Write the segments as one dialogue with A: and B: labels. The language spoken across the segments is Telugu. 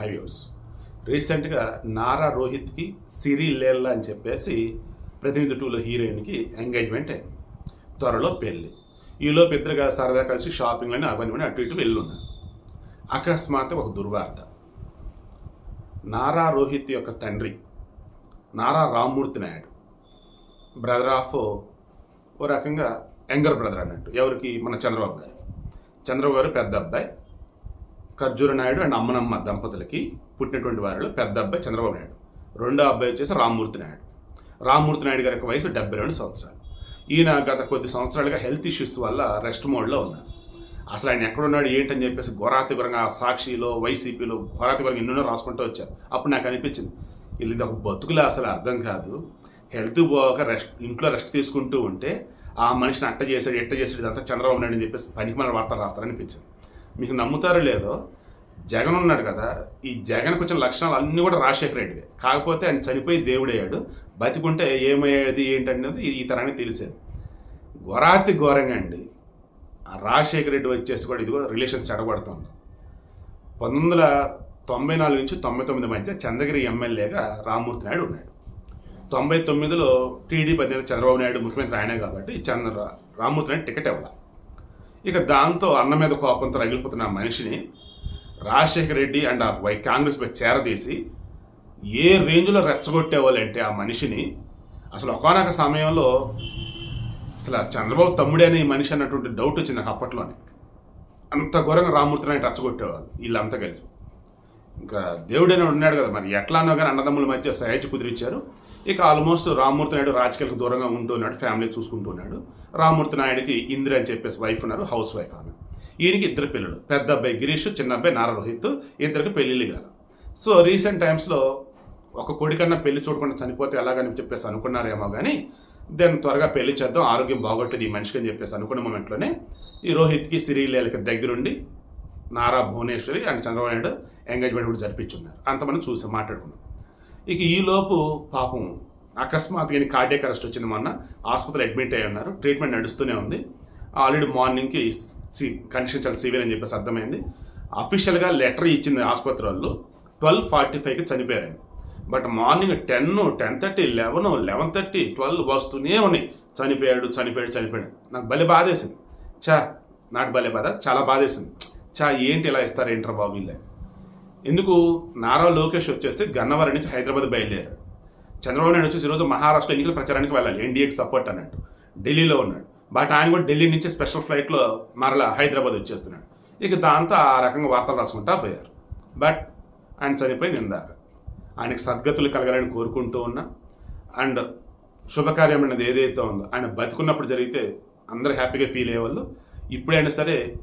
A: హైవేస్. రీసెంట్గా నారా రోహిత్కి సిరి లేల్లా అని చెప్పేసి ప్రతినిధి టూలో హీరోయిన్కి ఎంగేజ్మెంట్ అయింది. త్వరలో పెళ్ళి. ఈలోపు ఇద్దరుగా సరదా కలిసి షాపింగ్లని అవన్నీ అటు ఇటు వెళ్ళున్నారు. అకస్మాత్తు ఒక దుర్వార్త. నారా రోహిత్ యొక్క తండ్రి నారా రామ్మూర్తి నాయుడు. బ్రదర్ ఆఫ్ ఓ రకంగా యంగర్ బ్రదర్ అన్నట్టు. ఎవరికి? మన చంద్రబాబు గారు. చంద్రబాబు గారు పెద్ద అబ్బాయి. ఖర్జూర నాయుడు అండ్ అమ్మనమ్మ దంపతులకి పుట్టినటువంటి వారిలో పెద్ద అబ్బాయి చంద్రబాబు నాయుడు. రెండో అబ్బాయి వచ్చేసి రామ్మూర్తి నాయుడు. రామ్మూర్తి నాయుడు గారి యొక్క వయసు డెబ్బై రెండు సంవత్సరాలు. ఈయన గత కొద్ది సంవత్సరాలుగా హెల్త్ ఇష్యూస్ వల్ల రెస్ట్ మోడ్లో ఉన్నారు అసలు ఆయన ఎక్కడున్నాడు ఏంటని చెప్పేసి ఘోరాతిఘోరంగా సాక్షిలో వైసీపీలో ఘోరాతిఘోరంగా ఎన్నెన్నో రాసుకుంటూ వచ్చారు. అప్పుడు నాకు అనిపించింది వీళ్ళు ఇది ఒక బతుకులా అసలు అర్థం కాదు. హెల్త్ పోక రెస్ట్ ఇంట్లో రెస్ట్ తీసుకుంటూ ఉంటే ఆ మనిషిని అట్ట చేశాడు ఎట్ట చేశాడు ఇదంతా చంద్రబాబు నాయుడు అని చెప్పేసి పనికి మన వార్తలు రాస్తారనిపించింది మీకు నమ్ముతారో లేదో జగన్ ఉన్నాడు కదా ఈ జగన్కి వచ్చిన లక్షణాలు అన్నీ కూడా రాజశేఖర రెడ్డివే. కాకపోతే ఆయన చనిపోయి దేవుడయ్యాడు బతికుంటే ఏమయ్యేది ఏంటనేది ఈ తరానికి తెలిసేది. ఘోరాతి ఘోరంగా అండి. ఆ రాజశేఖర రెడ్డి వచ్చేసి కూడా ఇదిగో రిలేషన్స్ చెడగొడుతుంది పంతొమ్మిది వందల తొంభై నాలుగు నుంచి తొంభై తొమ్మిది మధ్య చంద్రగిరి ఎమ్మెల్యేగా రామ్మూర్తి నాయుడు ఉన్నాడు. తొంభై తొమ్మిదిలో టీడీపీ అధినేత చంద్రబాబు నాయుడు ముఖ్యమంత్రి ఆయనే కాబట్టి చంద్ర రామ్మూర్తి నాయుడు టికెట్ ఇవ్వాలి. ఇక దాంతో అన్న మీద కోపంతో రగిలిపోతున్న మనిషిని రాజశేఖర రెడ్డి అండ్ ఆ వై కాంగ్రెస్ మీద చేరదీసి ఏ రేంజ్లో రెచ్చగొట్టేవాళ్ళంటే ఆ మనిషిని అసలు ఒకనొక సమయంలో అసలు ఆ చంద్రబాబు తమ్ముడే అనే ఈ మనిషి అన్నటువంటి డౌట్ వచ్చింది నాకు అప్పట్లోనే. అంత ఘోరంగా రామూర్తి నాయుడు రెచ్చగొట్టేవాళ్ళు వీళ్ళంతా కలిసి. ఇంకా దేవుడైనా ఉన్నాడు కదా మరి. ఎట్లానో కానీ అన్నదమ్ముల మధ్య సహజ కుదిరిచ్చారు. ఇక ఆల్మోస్ట్ రామ్మూర్తి నాయుడు రాజకీయాలకు దూరంగా ఉంటున్నాడు ఫ్యామిలీ చూసుకుంటున్నాడు రామ్మూర్తి నాయుడికి ఇందిర అని చెప్పేసి వైఫ్ ఉన్నారు హౌస్ వైఫ్ ఆమె. ఈయనకి ఇద్దరు పిల్లలు పెద్ద అబ్బాయి గిరీష్ చిన్న అబ్బాయి నారా రోహిత్ ఇద్దరికి పెళ్ళిళ్ళు కాదు. సో రీసెంట్ టైమ్స్లో ఒక కొడుకన్నా పెళ్ళి చూడకుండా చనిపోతే ఎలాగని చెప్పేసి అనుకున్నారేమో కానీ దెన్ త్వరగా పెళ్ళి చేద్దాం ఆరోగ్యం బాగొట్టేది ఈ మనిషికి అని చెప్పేసి అనుకున్న మూమెంట్లోనే ఈ రోహిత్కి సిరిలేలకి దగ్గరుండి నారా భువనేశ్వరి అండ్ చంద్రబాబు నాయుడు ఎంగేజ్మెంట్ కూడా జరిపించున్నారు. అంతమంది చూసి మాట్లాడుకున్నాం. ఇక ఈలోపు పాపం అకస్మాత్తుగా కార్డియక్ అరెస్ట్ వచ్చింది మొన్న. ఆసుపత్రి అడ్మిట్ అయ్యి ఉన్నారు. ట్రీట్మెంట్ నడుస్తూనే ఉంది. ఆల్రెడీ మార్నింగ్కి సి కండిషన్ చాలా సివియర్ అని చెప్పేసి అర్థమైంది. అఫీషియల్గా లెటర్ ఇచ్చింది ఆసుపత్రి వాళ్ళు. ట్వెల్వ్ ఫార్టీ ఫైవ్కి చనిపోయారండి but morning ten ten thirty eleven eleven thirty twelve వస్తూనే ఉన్నాయి. చనిపోయాడు చనిపోయాడు చనిపోయాడు. నాకు భలే బాధేసింది. చా నాటి భలే బాధ. చాలా బాధేసింది. చా ఏంటి ఇలా ఇస్తారు ఏంట్రా బాబు వీళ్ళే? ఎందుకు నారా లోకేష్ వచ్చేసి గన్నవరం నుంచి హైదరాబాద్ బయలుదేరారు. చంద్రబాబు నాయుడు వచ్చేసి ఈరోజు మహారాష్ట్ర ఎన్నికల ప్రచారానికి వెళ్ళాలి ఎన్డీఏకి సపోర్ట్ అన్నట్టు. ఢిల్లీలో ఉన్నాడు. బట్ ఆయన కూడా ఢిల్లీ నుంచి స్పెషల్ ఫ్లైట్లో మరలా హైదరాబాద్ వచ్చేస్తున్నాడు. ఇక దాంతో ఆ రకంగా వార్తలు రాసుకుంటా పోయారు. బట్ ఆయన చనిపోయి నిందాక. ఆయనకు సద్గతులు కలగాలని కోరుకుంటూ ఉన్నా అండ్ శుభకార్యం అనేది ఏదైతే ఉందో ఆయన బతుకున్నప్పుడు జరిగితే అందరూ హ్యాపీగా ఫీల్ అయ్యేవాళ్ళు. ఇప్పుడైనా సరే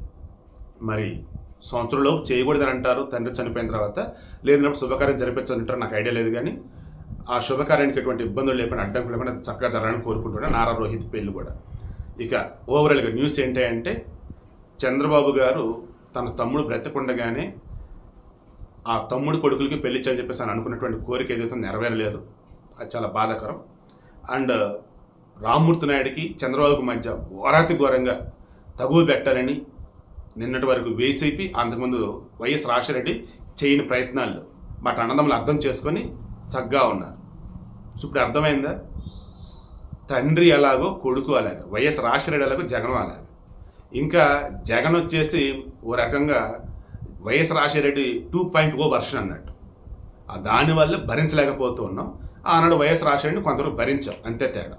A: మరి సంవత్సరంలో చేయకూడదని అంటారు తండ్రి చనిపోయిన తర్వాత లేదన్నప్పుడు శుభకార్యం జరిపించని అంటారు. నాకు ఐడియా లేదు కానీ ఆ శుభకార్యానికి ఎటువంటి ఇబ్బందులు లేకుండా అడ్డంకులు లేకుండా చక్కగా జరగాలని కోరుకుంటున్నాను నారా రోహిత్ పెళ్ళి కూడా. ఇక ఓవరాల్గా న్యూస్ ఏంటి అంటే చంద్రబాబు గారు తన తమ్ముడు బ్రతకుండగానే ఆ తమ్ముడు కొడుకులకి పెళ్ళి చెప్పేసి అని అనుకున్నటువంటి కోరిక ఏదైతే నెరవేరలేదు. అది చాలా బాధాకరం. అండ్ రామ్మూర్తి నాయుడికి చంద్రబాబుకి మధ్య ఘోరాతి ఘోరంగా తగువ పెట్టాలని నిన్నటి వరకు వైసీపీ అంతకుముందు వైఎస్ రాజశేఖరరెడ్డి చేయని ప్రయత్నాలు బట్ అన్నదమ్ములు అర్థం చేసుకొని చక్కగా ఉన్నారు. ఇప్పుడు అర్థమైందా? తండ్రి ఎలాగో కొడుకు అలాగే. వైఎస్ రాజశేఖరరెడ్డి ఎలాగో జగన్ అలాగే. ఇంకా జగన్ వచ్చేసి ఓ రకంగా YS Rajasekhara Reddy two point o version అన్నట్టు. దానివల్ల భరించలేకపోతూ ఉన్నాం ఆనాడు వైఎస్ రాజశేఖరరెడ్డిని కొంతవరకు భరించాం. అంతే తేడా.